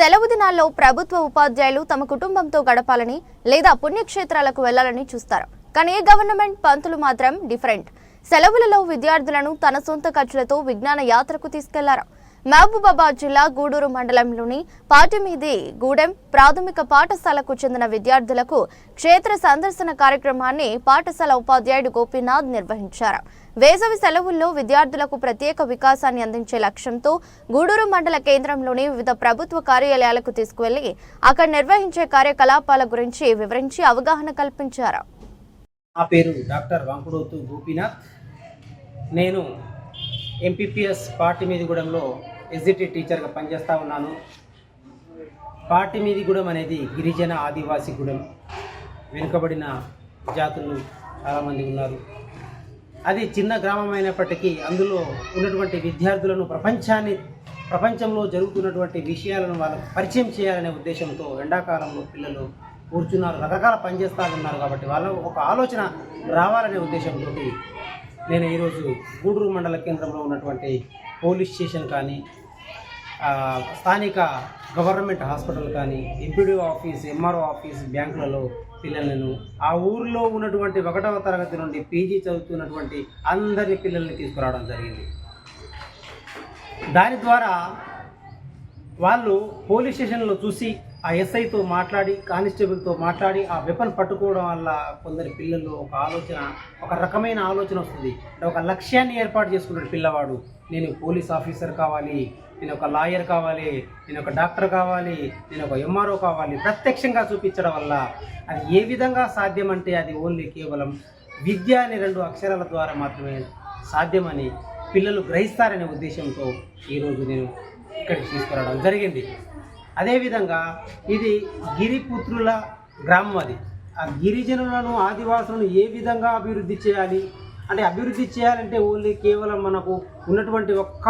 సెలవు దినాల్లో ప్రభుత్వ ఉపాధ్యాయులు తమ కుటుంబంతో గడపాలని లేదా పుణ్యక్షేత్రాలకు వెళ్ళాలని చూస్తారు. కానీ గవర్నమెంట్ పంతులు మాత్రం డిఫరెంట్. సెలవులలో విద్యార్థులను తన సొంత ఖర్చులతో విజ్ఞాన యాత్రకు తీసుకెళ్ళారు. మహబూబాబాద్ జిల్లా గూడూరు మండలంలోని పాటిమీది గూడెం ప్రాథమిక పాఠశాలకు చెందిన విద్యార్థులకు క్షేత్ర సందర్శన కార్యక్రమాన్ని పాఠశాల ఉపాధ్యాయుడు గోపీనాథ్ నిర్వహించారు. వేసవి సెలవుల్లో విద్యార్థులకు ప్రత్యేక వికాసాన్ని అందించే లక్ష్యంతో గూడూరు మండల కేంద్రంలోని వివిధ ప్రభుత్వ కార్యాలయాలకు తీసుకువెళ్ళి అక్కడ నిర్వహించే కార్యకలాపాల గురించి వివరించి అవగాహన కల్పించారు. నా పేరు డాక్టర్ గోపీనాథ్. నేను ఎంపీపీఎస్ పార్టీ మీదిగూడెంలో ఎస్జిటి టీచర్గా పనిచేస్తూ ఉన్నాను. పార్టీ మీదిగూడెం అనేది గిరిజన ఆదివాసీ గూడెం. వెనుకబడిన జాతులు చాలామంది ఉన్నారు. అది చిన్న గ్రామం అయినప్పటికీ అందులో ఉన్నటువంటి విద్యార్థులను ప్రపంచాన్ని ప్రపంచంలో జరుగుతున్నటువంటి విషయాలను వాళ్ళకు పరిచయం చేయాలనే ఉద్దేశంతో ఎండాకాలంలో పిల్లలు కూర్చున్నారు రకరకాల పనిచేస్తూ ఉన్నారు కాబట్టి వాళ్ళ ఒక ఆలోచన రావాలనే ఉద్దేశంతో నేను ఈరోజు గూడూరు మండల కేంద్రంలో ఉన్నటువంటి పోలీస్ స్టేషన్ కానీ స్థానిక గవర్నమెంట్ హాస్పిటల్ కానీ ఎంపీడీఓ ఆఫీస్ ఎంఆర్ఓ ఆఫీస్ బ్యాంకులలో పిల్లలను ఆ ఊరిలో ఉన్నటువంటి ఒకటవ తరగతి నుండి పీజీ చదువుతున్నటువంటి అందరి పిల్లల్ని తీసుకురావడం జరిగింది. దాని ద్వారా వాళ్ళు పోలీస్ స్టేషన్లో చూసి ఆ ఎస్ఐతో మాట్లాడి కానిస్టేబుల్తో మాట్లాడి ఆ వెపన్ పట్టుకోవడం వల్ల కొందరి పిల్లల్లో ఒక ఆలోచన ఒక రకమైన ఆలోచన వస్తుంది. అంటే ఒక లక్ష్యాన్ని ఏర్పాటు చేసుకున్నాడు పిల్లవాడు. నేను పోలీస్ ఆఫీసర్ కావాలి నేను ఒక లాయర్ కావాలి నేను ఒక డాక్టర్ కావాలి నేను ఒక ఎంఆర్ఓ కావాలి. ప్రత్యక్షంగా చూపించడం వల్ల అది ఏ విధంగా సాధ్యమంటే అది ఓన్లీ కేవలం విద్య అనే రెండు అక్షరాల ద్వారా మాత్రమే సాధ్యమని పిల్లలు గ్రహిస్తారనే ఉద్దేశంతో ఈరోజు నేను ఇక్కడికి తీసుకురావడం జరిగింది. అదేవిధంగా ఇది గిరిపుత్రుల గ్రామం అది. ఆ గిరిజనులను ఆదివాసులను ఏ విధంగా అభివృద్ధి చేయాలి? అంటే అభివృద్ధి చేయాలంటే ఓన్లీ కేవలం మనకు ఉన్నటువంటి ఒక్క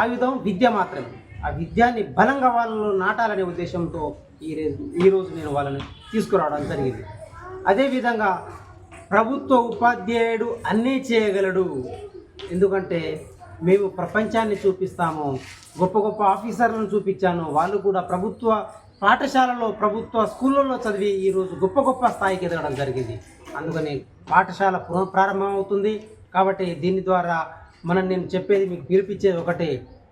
ఆయుధం విద్య మాత్రమే. ఆ విద్యాన్ని బలంగా వాళ్ళలో నాటాలనే ఉద్దేశంతో ఈ రోజు ఈరోజు నేను వాళ్ళని తీసుకురావడం జరిగింది. అదేవిధంగా ప్రభుత్వ ఉపాధ్యాయుడు అన్నీ చేయగలడు. ఎందుకంటే మేము ప్రపంచాన్ని చూపిస్తాము. గొప్ప గొప్ప ఆఫీసర్లను చూపించాను. వాళ్ళు కూడా ప్రభుత్వ పాఠశాలలో ప్రభుత్వ స్కూళ్ళల్లో చదివి ఈరోజు గొప్ప గొప్ప స్థాయికి ఎదగడం జరిగింది. అందుకని పాఠశాల పునః ప్రారంభం అవుతుంది కాబట్టి దీని ద్వారా మనం నేను చెప్పేది మీకు పిలిపించేది ఒకటే.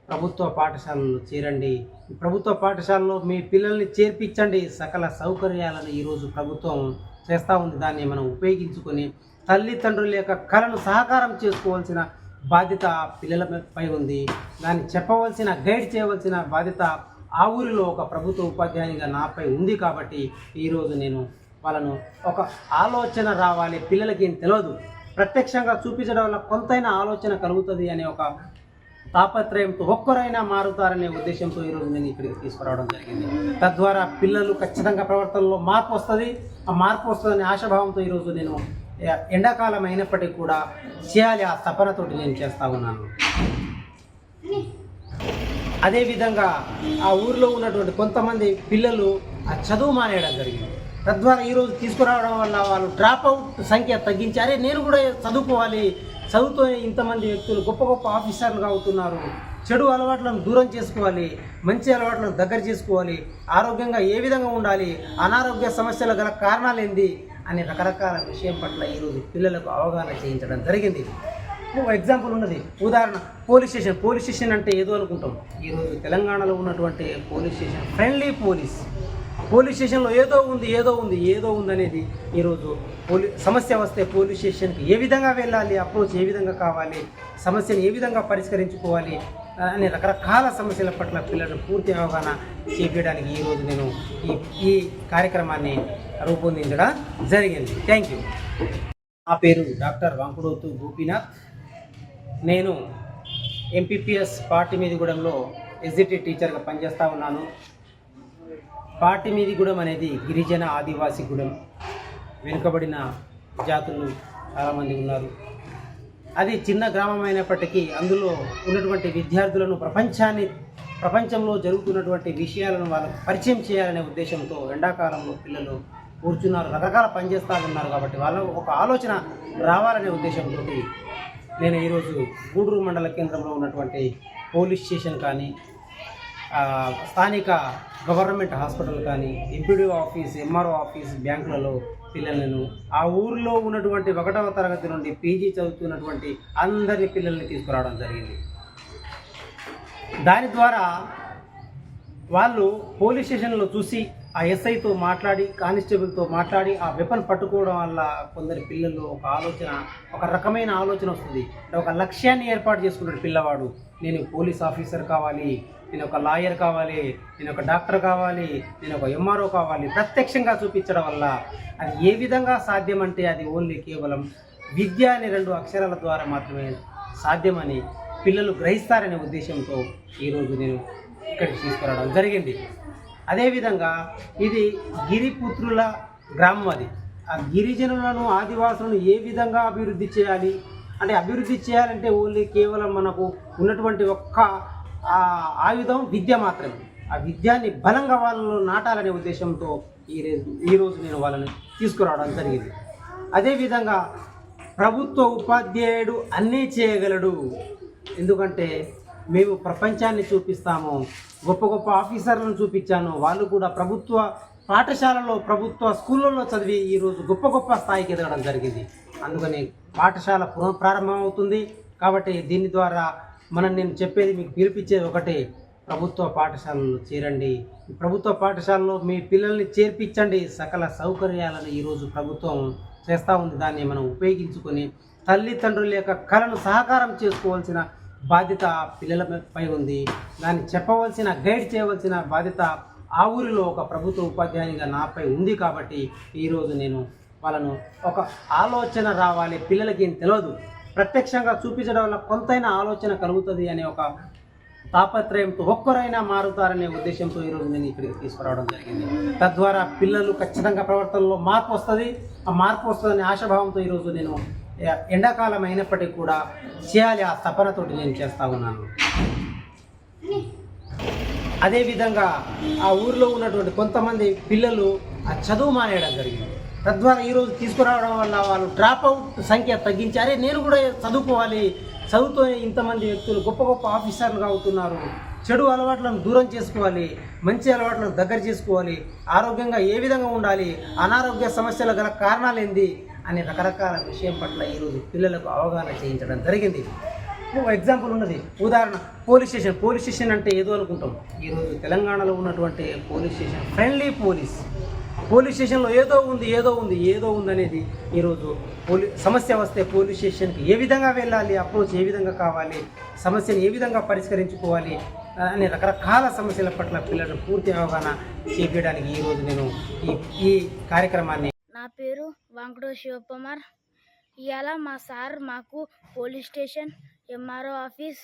ప్రభుత్వ పాఠశాలలో చేరండి. ప్రభుత్వ పాఠశాలలో మీ పిల్లల్ని చేర్పించండి. సకల సౌకర్యాలను ఈరోజు ప్రభుత్వం చేస్తూ ఉంది. దాన్ని మనం ఉపయోగించుకొని తల్లిదండ్రుల యొక్క కళను సహకారం చేసుకోవాల్సిన బాధ్యత పిల్లలపై ఉంది. దాన్ని చెప్పవలసిన గైడ్ చేయవలసిన బాధ్యత ఆ ఊరిలో ఒక ప్రభుత్వ ఉపాధ్యాయునిగా నాపై ఉంది కాబట్టి ఈరోజు నేను వాళ్ళను ఒక ఆలోచన రావాలి. పిల్లలకి ఏం తెలియదు ప్రత్యక్షంగా చూపించడం వల్ల కొంతైనా ఆలోచన కలుగుతుంది అనే ఒక తాపత్రయంతో ఒక్కరైనా మారుతారనే ఉద్దేశంతో ఈరోజు నేను ఇక్కడికి తీసుకురావడం జరిగింది. తద్వారా పిల్లలు ఖచ్చితంగా ప్రవర్తనలో మార్పు వస్తుంది. ఆ మార్పు వస్తుందనే ఆశాభావంతో ఈరోజు నేను ఎండాకాలం అయినప్పటికీ కూడా చేయాలి ఆ తపనతోటి నేను చేస్తూ ఉన్నాను. అదేవిధంగా ఆ ఊర్లో ఉన్నటువంటి కొంతమంది పిల్లలు ఆ చదువు మానేయడం జరిగింది. తద్వారా ఈరోజు తీసుకురావడం వల్ల వాళ్ళు డ్రాప్ అవుట్ సంఖ్య తగ్గించి అరే నేను కూడా చదువుకోవాలి. చదువుతో ఇంతమంది వ్యక్తులు గొప్ప గొప్ప ఆఫీసర్లుగా అవుతున్నారు. చెడు అలవాట్లను దూరం చేసుకోవాలి. మంచి అలవాట్లను దగ్గర చేసుకోవాలి. ఆరోగ్యంగా ఏ విధంగా ఉండాలి? అనారోగ్య సమస్యలు గల కారణాలు ఏంది? అనే రకరకాల విషయం పట్ల ఈరోజు పిల్లలకు అవగాహన చేయించడం జరిగింది. ఓ ఎగ్జాంపుల్ ఉన్నది. ఉదాహరణ పోలీస్ స్టేషన్. పోలీస్ స్టేషన్ అంటే ఏదో అనుకుంటాం. ఈరోజు తెలంగాణలో ఉన్నటువంటి police station. Friendly police police స్టేషన్లో ఏదో ఉంది ఏదో ఉంది ఏదో ఉంది అనేది ఈరోజు పోలీ సమస్య వస్తే పోలీస్ స్టేషన్కి ఏ విధంగా వెళ్ళాలి అప్రోచ్ ఏ విధంగా కావాలి సమస్యను ఏ విధంగా పరిష్కరించుకోవాలి అనే రకరకాల సమస్యల పట్ల పిల్లలను పూర్తి అవగాహన చేపించడానికి ఈరోజు నేను ఈ ఈ కార్యక్రమాన్ని రూపొందించడం జరిగింది. థ్యాంక్ యూ నా పేరు డాక్టర్ వంకుడోతు గోపీనాథ్. నేను ఎంపీపీఎస్ పార్టీ మీదిగూడెంలో ఎగ్జిక్యూటివ్ టీచర్గా పనిచేస్తూ ఉన్నాను. పార్టీ మీదిగూడెం అనేది గిరిజన ఆదివాసీ గూడెం. వెనుకబడిన జాతులు చాలామంది ఉన్నారు. అది చిన్న గ్రామం అయినప్పటికీ అందులో ఉన్నటువంటి విద్యార్థులను ప్రపంచాన్ని ప్రపంచంలో జరుగుతున్నటువంటి విషయాలను వాళ్ళకు పరిచయం చేయాలనే ఉద్దేశంతో ఎండాకాలంలో పిల్లలు కూర్చున్నారు రకరకాల పనిచేస్తా ఉన్నారు కాబట్టి వాళ్ళ ఒక ఆలోచన రావాలనే ఉద్దేశంతో నేను ఈరోజు గూడూరు మండల కేంద్రంలో ఉన్నటువంటి పోలీస్ స్టేషన్ కానీ స్థానిక గవర్నమెంట్ హాస్పిటల్ కానీ ఎంపీడీఓ ఆఫీస్ ఎంఆర్ఓ ఆఫీస్ బ్యాంకులలో పిల్లలను ఆ ఊరిలో ఉన్నటువంటి ఒకటవ తరగతి నుండి పీజీ చదువుతున్నటువంటి అందరి పిల్లల్ని తీసుకురావడం జరిగింది. దాని ద్వారా వాళ్ళు పోలీస్ స్టేషన్లో చూసి ఆ ఎస్ఐతో మాట్లాడి కానిస్టేబుల్తో మాట్లాడి ఆ వెపన్ పట్టుకోవడం వల్ల కొందరి పిల్లలు ఒక ఆలోచన ఒక రకమైన ఆలోచన వస్తుంది. ఒక లక్ష్యాన్ని ఏర్పాటు చేసుకున్నాడు పిల్లవాడు. నేను పోలీస్ ఆఫీసర్ కావాలి నేను ఒక లాయర్ కావాలి నేను ఒక డాక్టర్ కావాలి నేను ఒక ఎంఆర్ఓ కావాలి. ప్రత్యక్షంగా చూపించడం వల్ల అది ఏ విధంగా సాధ్యమంటే అది ఓన్లీ కేవలం విద్య అనే రెండు అక్షరాల ద్వారా మాత్రమే సాధ్యమని పిల్లలు గ్రహిస్తారనే ఉద్దేశంతో ఈరోజు నేను ఇక్కడికి తీసుకురావడం జరిగింది. అదేవిధంగా ఇది గిరిపుత్రుల గ్రామం అది. ఆ గిరిజనులను ఆదివాసులను ఏ విధంగా అభివృద్ధి చేయాలి? అంటే అభివృద్ధి చేయాలంటే ఓన్లీ కేవలం మనకు ఉన్నటువంటి ఒక్క ఆయుధం విద్య మాత్రమే. ఆ విద్యాన్ని బలంగా వాళ్ళలో నాటాలనే ఉద్దేశంతో ఈ రోజు ఈరోజు నేను వాళ్ళని తీసుకురావడం జరిగింది. అదేవిధంగా ప్రభుత్వ ఉపాధ్యాయుడు అన్నీ చేయగలడు. ఎందుకంటే మేము ప్రపంచాన్ని చూపిస్తాము. గొప్ప గొప్ప ఆఫీసర్లను చూపించాను. వాళ్ళు కూడా ప్రభుత్వ పాఠశాలలో ప్రభుత్వ స్కూళ్ళల్లో చదివి ఈరోజు గొప్ప గొప్ప స్థాయికి ఎదగడం జరిగింది. అందుకని పాఠశాల పునః ప్రారంభమవుతుంది కాబట్టి దీని ద్వారా మనం నేను చెప్పేది మీకు పిలిపించేది ఒకటే. ప్రభుత్వ పాఠశాలలో చేరండి. ప్రభుత్వ పాఠశాలలో మీ పిల్లల్ని చేర్పించండి. సకల సౌకర్యాలను ఈరోజు ప్రభుత్వం చేస్తూ ఉంది. దాన్ని మనం ఉపయోగించుకొని తల్లిదండ్రుల యొక్క కళను సహకారం చేసుకోవాల్సిన బాధ్యత పిల్లలపై ఉంది. దాన్ని చెప్పవలసిన గైడ్ చేయవలసిన బాధ్యత ఆ ఊరిలో ఒక ప్రభుత్వ ఉపాధ్యాయునిగా నాపై ఉంది కాబట్టి ఈరోజు నేను వాళ్ళను ఒక ఆలోచన రావాలి. పిల్లలకి ఏం తెలియదు ప్రత్యక్షంగా చూపించడం వల్ల కొంతైనా ఆలోచన కలుగుతుంది అనే ఒక తాపత్రయంతో ఒక్కరైనా మారుతారనే ఉద్దేశంతో ఈరోజు నేను ఇక్కడికి తీసుకురావడం జరిగింది. తద్వారా పిల్లలు ఖచ్చితంగా ప్రవర్తనలో మార్పు వస్తుంది. ఆ మార్పు వస్తుందనే ఆశాభావంతో ఈరోజు నేను ఎండాకాలం అయినప్పటికీ కూడా చేయాలి ఆ తపనతోటి నేను చేస్తూ ఉన్నాను. అదేవిధంగా ఆ ఊర్లో ఉన్నటువంటి కొంతమంది పిల్లలు ఆ చదువు మానేయడం జరిగింది. తద్వారా ఈరోజు తీసుకురావడం వల్ల వాళ్ళు డ్రాప్ అవుట్ సంఖ్య తగ్గించి అరే నేను కూడా చదువుకోవాలి చదువుతో ఇంతమంది వ్యక్తులు గొప్ప గొప్ప ఆఫీసర్లుగా అవుతున్నారు. చెడు అలవాట్లను దూరం చేసుకోవాలి మంచి అలవాట్లను దగ్గర చేసుకోవాలి ఆరోగ్యంగా ఏ విధంగా ఉండాలి అనారోగ్య సమస్యలు గల కారణాలు ఏంది అనే రకరకాల విషయం పట్ల ఈరోజు పిల్లలకు అవగాహన చేయించడం జరిగింది. ఎగ్జాంపుల్ ఉన్నది. ఉదాహరణ పోలీస్ స్టేషన్. పోలీస్ స్టేషన్ అంటే ఏదో అనుకుంటాం. ఈరోజు తెలంగాణలో ఉన్నటువంటి police station friendly police police స్టేషన్లో ఏదో ఉంది ఏదో ఉంది ఏదో ఉంది అనేది ఈరోజు పోలీ సమస్య వస్తే పోలీస్ స్టేషన్కి ఏ విధంగా వెళ్ళాలి అప్రోచ్ ఏ విధంగా కావాలి సమస్యను ఏ విధంగా పరిష్కరించుకోవాలి అనే రకరకాల సమస్యల పట్ల పిల్లలను పూర్తి అవగాహన చేపించడానికి ఈరోజు నేను ఈ ఈ కార్యక్రమాన్ని పేరు వాంకుడు శివకుమార్. ఇవాళ మా సార్ మాకు police station MRO office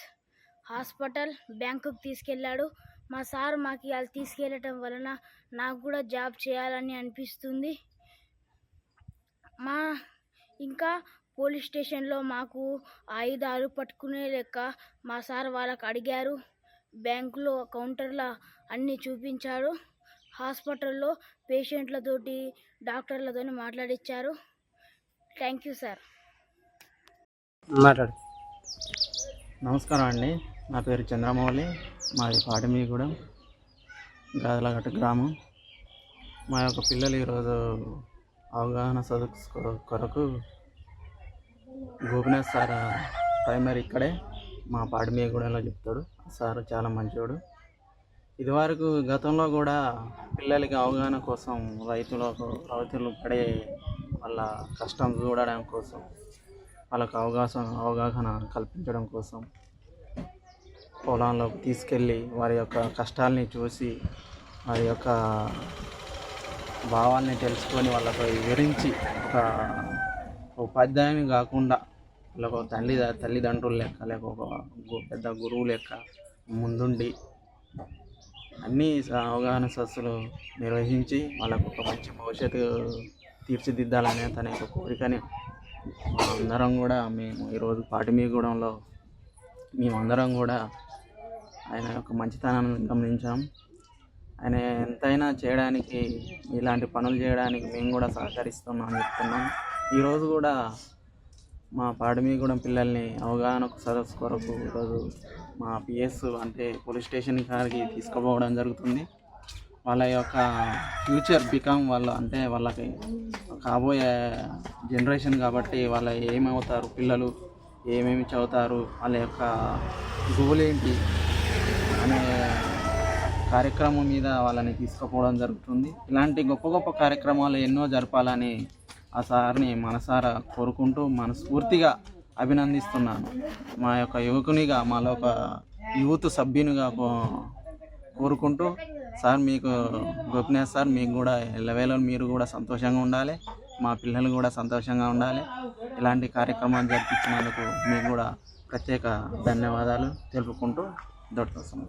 hospital బ్యాంకుకు తీసుకెళ్ళాడు. మా సార్ మాకు ఇవాళ తీసుకెళ్ళటం వలన నాకు కూడా జాబ్ చేయాలని అనిపిస్తుంది. మా ఇంకా పోలీస్ స్టేషన్లో మాకు ఆయుధాలు పట్టుకునే లెక్క మా సార్ వాళ్ళకి అడిగారు. బ్యాంకులో కౌంటర్లో అన్నీ చూపించాడు. హాస్పిటల్లో పేషెంట్లతోటి డాక్టర్లతో మాట్లాడించారు థ్యాంక్ యూ సార్. మాట్లాడు. నమస్కారం అండి. నా పేరు చంద్రమౌళి. మాది పాటమీగూడెం గాదలగట్ట గ్రామం. మా యొక్క పిల్లలు ఈరోజు అవగాహన సదస్సు కొర- కొరకు గోపినాథ్ సార్ ప్రైమరీ ఇక్కడే మా పాటమీగూడెంలో చెప్తాడు. సార్ చాలా మంచివాడు ఇదివరకు గతంలో కూడా పిల్లలకి అవగాహన కోసం రైతులకు రైతులు పడే వాళ్ళ కష్టం చూడడం కోసం వాళ్ళకు అవకాశం అవగాహన కల్పించడం కోసం పొలంలోకి తీసుకెళ్ళి వారి యొక్క కష్టాల్ని చూసి వారి యొక్క భావాల్ని తెలుసుకొని వాళ్ళతో వివరించి ఒక ఉపాధ్యాయుని కాకుండా వాళ్ళకు తల్లి తల్లిదండ్రులు లెక్క లేక ఒక పెద్ద గురువు లెక్క ముందుండి అన్ని స- అవగాహన సదస్సులు నిర్వహించి వాళ్ళకు ఒక మంచి భవిష్యత్తు తీర్చిదిద్దాలనే తన యొక్క కోరికని అందరం కూడా మేము ఈరోజు పాటిమీగూడెంలో మేమందరం కూడా ఆయన యొక్క మంచితనాన్ని గమనించాం. ఆయన ఎంతైనా చేయడానికి ఇలాంటి పనులు చేయడానికి మేము కూడా సహకరిస్తున్నాం చెప్తున్నాం. ఈరోజు కూడా మా పాడమీగూడెం పిల్లల్ని అవగాహన సదస్సు కొరకు ఈరోజు మా పిఎస్ అంటే పోలీస్ స్టేషన్ గారికి తీసుకుపోవడం జరుగుతుంది. వాళ్ళ యొక్క ఫ్యూచర్ బికమ్ వాళ్ళ అంటే వాళ్ళకి కాబోయే జనరేషన్ కాబట్టి వాళ్ళ ఏమవుతారు పిల్లలు ఏమేమి చదువుతారు వాళ్ళ యొక్క గోల్ ఏంటి అనే కార్యక్రమం మీద వాళ్ళని తీసుకుపోవడం జరుగుతుంది. ఇలాంటి గొప్ప గొప్ప కార్యక్రమాలు ఎన్నో జరపాలని ఆ సార్ని మనసారా కోరుకుంటూ మనస్ఫూర్తిగా అభినందిస్తున్నాను. మా యొక్క యువకునిగా మాలో ఒక యూత్ సభ్యునిగా కో- కోరుకుంటూ సార్ మీకు గోపినాథ్ సార్ మీకు కూడా ఎల్లవేళ మీరు కూడా సంతోషంగా ఉండాలి. మా పిల్లలు కూడా సంతోషంగా ఉండాలి. ఇలాంటి కార్యక్రమాలు జరిపించినందుకు మీకు కూడా ప్రత్యేక ధన్యవాదాలు తెలుపుకుంటూ దొరుకుతాం